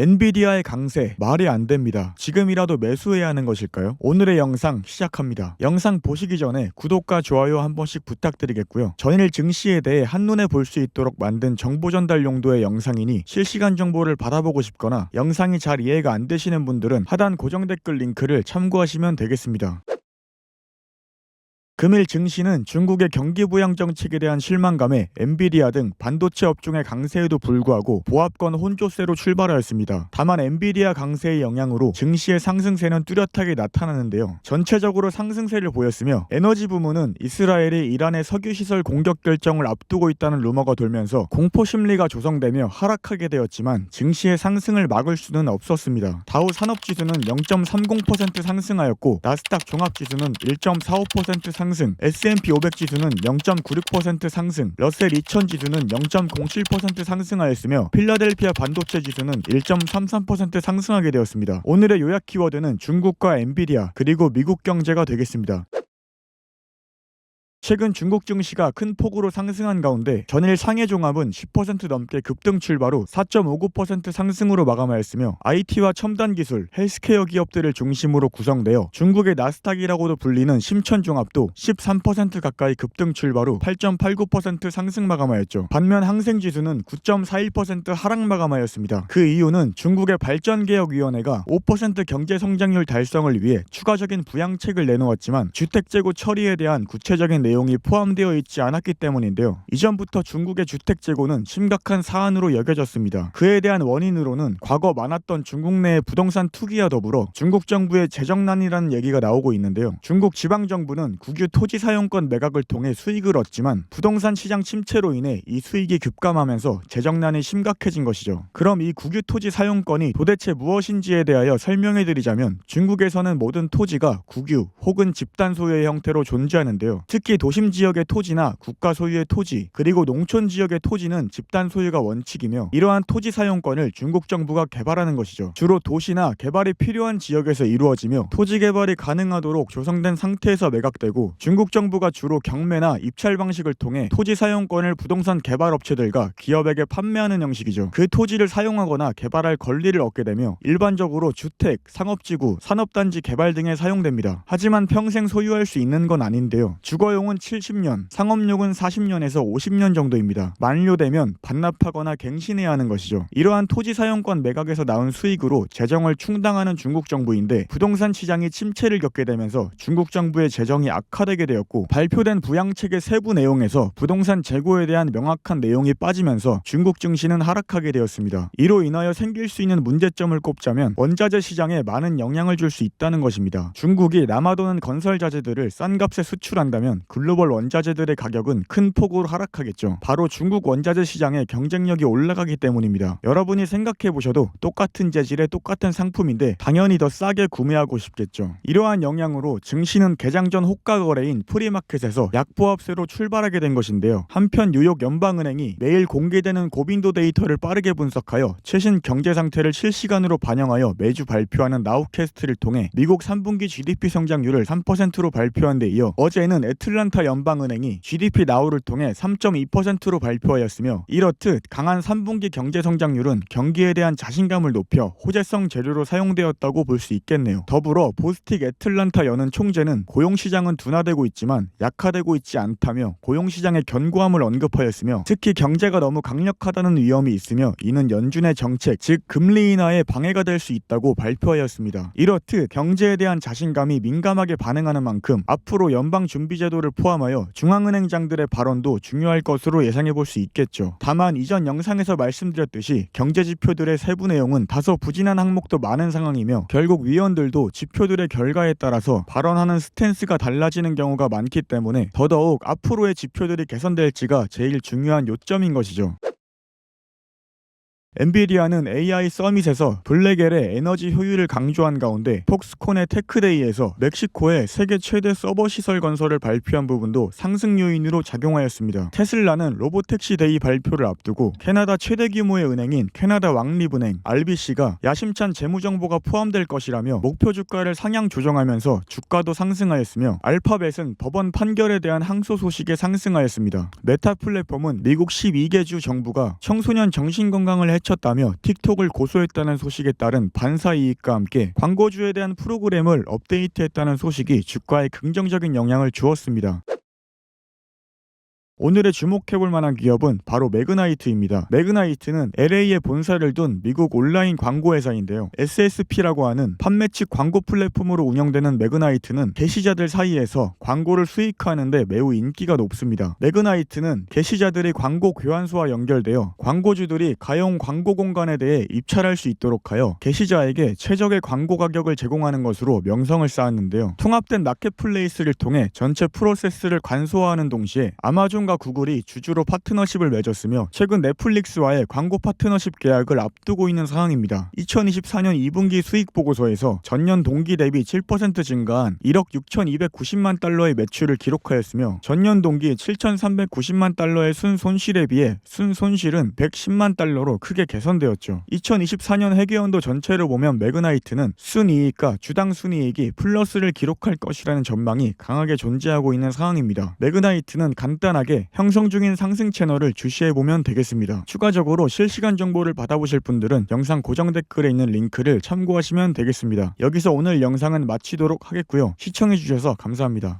엔비디아의 강세 말이 안 됩니다. 지금이라도 매수해야 하는 것일까요? 오늘의 영상 시작합니다. 영상 보시기 전에 구독과 좋아요 한 번씩 부탁드리겠고요. 전일 증시에 대해 한눈에 볼 수 있도록 만든 정보 전달 용도의 영상이니 실시간 정보를 받아보고 싶거나 영상이 잘 이해가 안 되시는 분들은 하단 고정 댓글 링크를 참고하시면 되겠습니다. 금일 증시는 중국의 경기 부양 정책에 대한 실망감에 엔비디아 등 반도체 업종의 강세에도 불구하고 보합권 혼조세로 출발하였습니다. 다만 엔비디아 강세의 영향으로 증시의 상승세는 뚜렷하게 나타나는데요. 전체적으로 상승세를 보였으며 에너지 부문은 이스라엘이 이란의 석유 시설 공격 결정을 앞두고 있다는 루머가 돌면서 공포 심리가 조성되며 하락하게 되었지만 증시의 상승을 막을 수는 없었습니다. 다우 산업 지수는 0.30% 상승하였고 나스닥 종합 지수는 1.45% 상승, S&P 500 지수는 0.96% 상승, 러셀 2000 지수는 0.07% 상승하였으며 필라델피아 반도체 지수는 1.33% 상승하게 되었습니다. 오늘의 요약 키워드는 중국과 엔비디아 그리고 미국 경제가 되겠습니다. 최근 중국 증시가 큰 폭으로 상승한 가운데 전일 상해 종합은 10% 넘게 급등 출발 후4.59% 상승으로 마감하였으며 IT와 첨단 기술, 헬스케어 기업들을 중심으로 구성되어 중국의 나스닥이라고도 불리는 심천 종합도 13% 가까이 급등 출발 후8.89% 상승 마감하였죠. 반면 항생 지수는 9.41% 하락 마감하였습니다. 그 이유는 중국의 발전개혁위원회가 5% 경제 성장률 달성을 위해 추가적인 부양책을 내놓았지만 주택 재고 처리에 대한 구체적인 내용이 포함되어 있지 않았기 때문인데요. 이전부터 중국의 주택 재고는 심각한 사안으로 여겨졌습니다. 그에 대한 원인으로는 과거 많았던 중국 내의 부동산 투기와 더불어 중국 정부의 재정난이라는 얘기가 나오고 있는데요. 중국 지방 정부는 국유 토지 사용권 매각을 통해 수익을 얻지만 부동산 시장 침체로 인해 이 수익이 급감하면서 재정난이 심각해진 것이죠. 그럼 이 국유 토지 사용권이 도대체 무엇인지에 대하여 설명해 드리자면 중국에서는 모든 토지가 국유 혹은 집단 소유의 형태로 존재하는데요. 특히 도심 지역의 토지나 국가 소유의 토지 그리고 농촌 지역의 토지는 집단 소유가 원칙이며 이러한 토지 사용권을 중국 정부가 개발하는 것이죠. 주로 도시나 개발이 필요한 지역에서 이루어지며 토지 개발이 가능하도록 조성된 상태에서 매각되고 중국 정부가 주로 경매나 입찰 방식을 통해 토지 사용권을 부동산 개발 업체들과 기업에게 판매하는 형식이죠. 그 토지를 사용하거나 개발할 권리를 얻게 되며 일반적으로 주택, 상업지구, 산업단지 개발 등에 사용됩니다. 하지만 평생 소유할 수 있는 건 아닌데요. 주거용은 70년, 상업용은 40년에서 50년 정도입니다. 만료되면 반납하거나 갱신해야 하는 것이죠. 이러한 토지 사용권 매각에서 나온 수익으로 재정을 충당하는 중국 정부인데 부동산 시장이 침체를 겪게 되면서 중국 정부의 재정이 악화되게 되었고 발표된 부양책의 세부 내용에서 부동산 재고에 대한 명확한 내용이 빠지면서 중국 증시는 하락하게 되었습니다. 이로 인하여 생길 수 있는 문제점을 꼽자면 원자재 시장에 많은 영향을 줄 수 있다는 것입니다. 중국이 남아도는 건설 자재들을 싼 값에 수출한다면 글로벌 원자재들의 가격은 큰 폭으로 하락하겠죠. 바로 중국 원자재 시장의 경쟁력이 올라가기 때문입니다. 여러분이 생각해 보셔도 똑같은 재질의 똑같은 상품인데 당연히 더 싸게 구매하고 싶겠죠. 이러한 영향으로 증시는 개장 전 호가 거래인 프리마켓에서 약보합세로 출발하게 된 것인데요. 한편 뉴욕 연방은행이 매일 공개되는 고빈도 데이터를 빠르게 분석하여 최신 경제 상태를 실시간으로 반영하여 매주 발표하는 나우캐스트를 통해 미국 3분기 GDP 성장률을 3%로 발표한 데 이어 어제는 애틀란타 연방은행이 GDP 나우를 통해 3.2%로 발표하였으며 이렇듯 강한 3분기 경제 성장률은 경기에 대한 자신감을 높여 호재성 재료로 사용되었다고 볼 수 있겠네요. 더불어 보스틱 애틀란타 연은 총재는 고용 시장은 둔화되고 있지만 약화되고 있지 않다며 고용 시장의 견고함을 언급하였으며 특히 경제가 너무 강력하다는 위험이 있으며 이는 연준의 정책 즉 금리 인하에 방해가 될 수 있다고 발표하였습니다. 이렇듯 경제에 대한 자신감이 민감하게 반응하는 만큼 앞으로 연방 준비 제도를 포함하여 중앙은행장들의 발언도 중요할 것으로 예상해 볼 수 있겠죠. 다만 이전 영상에서 말씀드렸듯이 경제 지표들의 세부 내용은 다소 부진한 항목도 많은 상황이며 결국 위원들도 지표들의 결과에 따라서 발언하는 스탠스가 달라지는 경우가 많기 때문에 더더욱 앞으로의 지표들이 개선될지가 제일 중요한 요점인 것이죠. 엔비디아는 AI 서밋에서 블랙엘의 에너지 효율을 강조한 가운데 폭스콘의 테크데이에서 멕시코의 세계 최대 서버 시설 건설을 발표한 부분도 상승 요인으로 작용하였습니다. 테슬라는 로보택시 데이 발표를 앞두고 캐나다 최대 규모의 은행인 캐나다 왕립은행 RBC가 야심찬 재무 정보가 포함될 것이라며 목표 주가를 상향 조정하면서 주가도 상승하였으며 알파벳은 법원 판결에 대한 항소 소식에 상승하였습니다. 메타 플랫폼은 미국 12개 주 정부가 청소년 정신 건강을 해 쳤다며 틱톡을 고소했다는 소식에 따른 반사 이익과 함께 광고주에 대한 프로그램을 업데이트했다는 소식이 주가에 긍정적인 영향을 주었습니다. 오늘의 주목해볼 만한 기업은 바로 매그나이트입니다. 매그나이트는 LA에 본사를 둔 미국 온라인 광고 회사인데요. SSP라고 하는 판매 측 광고 플랫폼으로 운영되는 매그나이트는 게시자들 사이에서 광고를 수익화하는데 매우 인기가 높습니다. 매그나이트는 게시자들의 광고 교환소와 연결되어 광고주들이 가용 광고 공간에 대해 입찰할 수 있도록 하여 게시자에게 최적의 광고 가격을 제공하는 것으로 명성을 쌓았는데요. 통합된 마켓플레이스를 통해 전체 프로세스를 간소화하는 동시에 아마존 과 구글이 주주로 파트너십을 맺었으며 최근 넷플릭스와의 광고 파트너십 계약을 앞두고 있는 상황입니다. 2024년 2분기 수익 보고서에서 전년 동기 대비 7% 증가한 1억 6,290만 달러의 매출을 기록하였으며 전년 동기 7,390만 달러의 순 손실에 비해 순 손실은 110만 달러로 크게 개선되었죠. 2024년 회계연도 전체를 보면 매그나이트는 순이익과 주당 순이익이 플러스를 기록할 것이라는 전망이 강하게 존재하고 있는 상황입니다. 매그나이트는 간단하게 형성 중인 상승 채널을 주시해 보면 되겠습니다. 추가적으로 실시간 정보를 받아보실 분들은 영상 고정 댓글에 있는 링크를 참고하시면 되겠습니다. 여기서 오늘 영상은 마치도록 하겠고요. 시청해 주셔서 감사합니다.